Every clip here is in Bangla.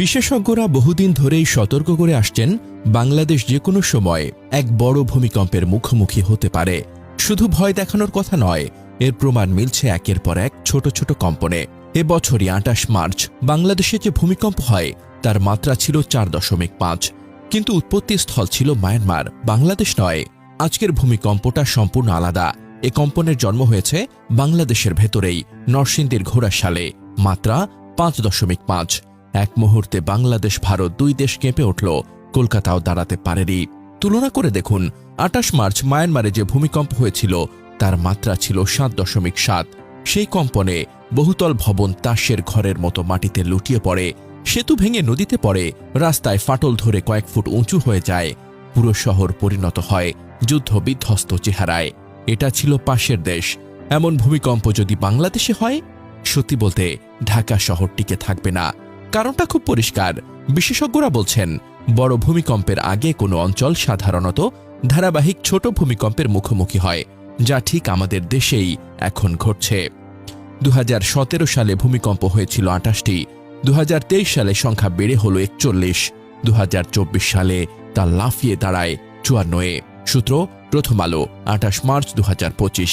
বিশেষজ্ঞরা বহুদিন ধরেই সতর্ক করে আসছেন বাংলাদেশ যে কোনো সময় এক বড় ভূমিকম্পের মুখোমুখি হতে পারে। শুধু ভয় দেখানোর কথা নয়, এর প্রমাণ মিলছে একের পর এক ছোট ছোট কম্পনে। এবছরই আটাশ মার্চ, বাংলাদেশে যে ভূমিকম্প হয়, তার মাত্রা ছিল চার দশমিক পাঁচ। কিন্তু উৎপত্তি স্থল ছিল মায়ানমার, বাংলাদেশ নয়। আজকের ভূমিকম্পটা সম্পূর্ণ আলাদা। এ কম্পনের জন্ম হয়েছে বাংলাদেশের ভেতরেই, নরসিংদীর ঘোড়াশালে মাত্রা পাঁচ দশমিক পাঁচ। এক মুহূর্তে বাংলাদেশ, ভারত দুই দেশ কেঁপে উঠল। কলকাতাও দাঁড়াতে পারেনি। তুলনা করে দেখুন আটাশ মার্চ মায়ানমারে যে ভূমিকম্প হয়েছিল, তার মাত্রা ছিল সাত দশমিক সাত। সেই কম্পনে বহুতল ভবন তাসের ঘরের মতো মাটিতে লুটিয়ে পড়ে। সেতু ভেঙে নদীতে পড়ে, রাস্তায় ফাটল ধরে কয়েক ফুট উঁচু হয়ে যায়। পুরো শহর পরিণত হয় যুদ্ধ বিধ্বস্ত চেহারায়। এটা ছিল পাশের দেশ। এমন ভূমিকম্প যদি বাংলাদেশে হয়, সত্যি বলতে ঢাকা শহর টিকে থাকবে না। কারণটা খুব পরিষ্কার। বিশেষজ্ঞরা বলছেন, বড় ভূমিকম্পের আগে কোনো অঞ্চল সাধারণত ধারাবাহিক ছোট ভূমিকম্পের মুখোমুখি হয়, যা ঠিক আমাদের দেশেই এখন ঘটছে। দু হাজার সতেরো সালে ভূমিকম্প হয়েছিল আটাশটি দু হাজার তেইশ সালে সংখ্যা বেড়ে হল একচল্লিশ দু সালে তা লাফিয়ে দাঁড়ায় চুয়ান্নয়ে। সূত্র, প্রথম আলো আঠাশ মার্চ দু হাজার পঁচিশ।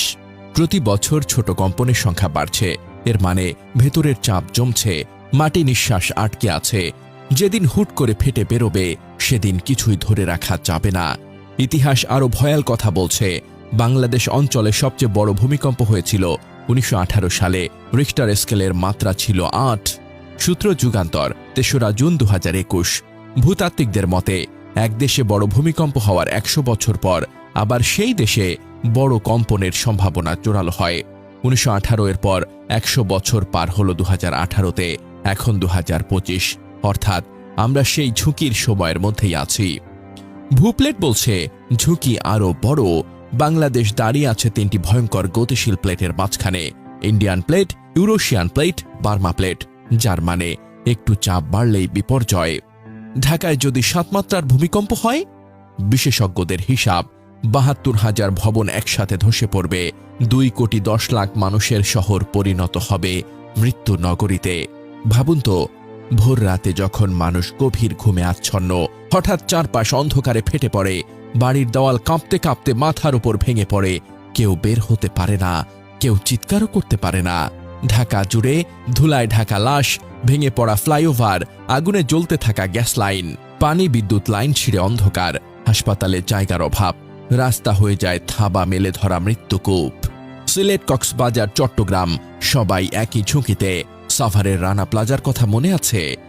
প্রতি বছর ছোট কম্পনের সংখ্যা বাড়ছে, এর মানে ভেতরের চাপ জমছে মাটি নিঃশ্বাস আটকে আছে। যেদিন হুট করে ফেটে বেরোবে, সেদিন কিছুই ধরে রাখা যাবে না। ইতিহাস আরও ভয়াল কথা বলছে। বাংলাদেশ অঞ্চলে সবচেয়ে বড় ভূমিকম্প হয়েছিল উনিশশো আঠারো সালে। রিক্টার স্কেলের মাত্রা ছিল আট। সূত্র যুগান্তর, তেসরা জুন দু হাজার একুশ। ভূতাত্ত্বিকদের মতে, এক দেশে বড় ভূমিকম্প হওয়ার একশো বছর পর, আবার সেই দেশে বড় কম্পনের সম্ভাবনা জোরালো হয়। উনিশশো আঠারো এর পর একশো বছর পার হল দু তে এখন দু হাজার পঁচিশ। অর্থাৎ আমরা সেই ঝুঁকির সময়ের মধ্যেই আছি। ভূপ্লেট বলছে, ঝুঁকি আরও বড়। বাংলাদেশ দাঁড়িয়ে আছে তিনটি ভয়ঙ্কর গতিশীল প্লেটের মাঝখানে। Indian plate, Eurasian plate, Burma plate. যার মানে একটু চাপ বাড়লেই বিপর্যয়। ঢাকায় যদি সাতমাত্রার ভূমিকম্প হয়? বিশেষজ্ঞদের হিসাব, বাহাত্তর হাজার ভবন একসাথে ধসে পড়বে। দুই কোটি দশ লাখ মানুষের শহর পরিণত হবে মৃত্যু নগরীতে ভাবুন তো, ভোর রাতে যখন মানুষ গভীর ঘুমে আচ্ছন্ন, হঠাৎ চারপাশ অন্ধকারে ফেটে পড়ে, বাড়ির দেওয়াল কাঁপতে কাঁপতে মাথার উপর ভেঙে পড়ে, কেউ বের হতে পারে না, কেউ চিৎকারও করতে পারে না। ঢাকা জুড়ে ধুলায় ঢাকা লাশ, ভেঙে পড়া ফ্লাইওভার, আগুনে জ্বলতে থাকা গ্যাস লাইন, পানি বিদ্যুৎ লাইন ছিঁড়ে অন্ধকার, হাসপাতালে জায়গার অভাব, রাস্তা হয়ে যায় থাবা মেলে ধরা মৃত্যুকূপ। সিলেট কক্সবাজার, চট্টগ্রাম, সবাই একই ঝুঁকিতে সাভারের রানা প্লাজার কথা মনে আছে?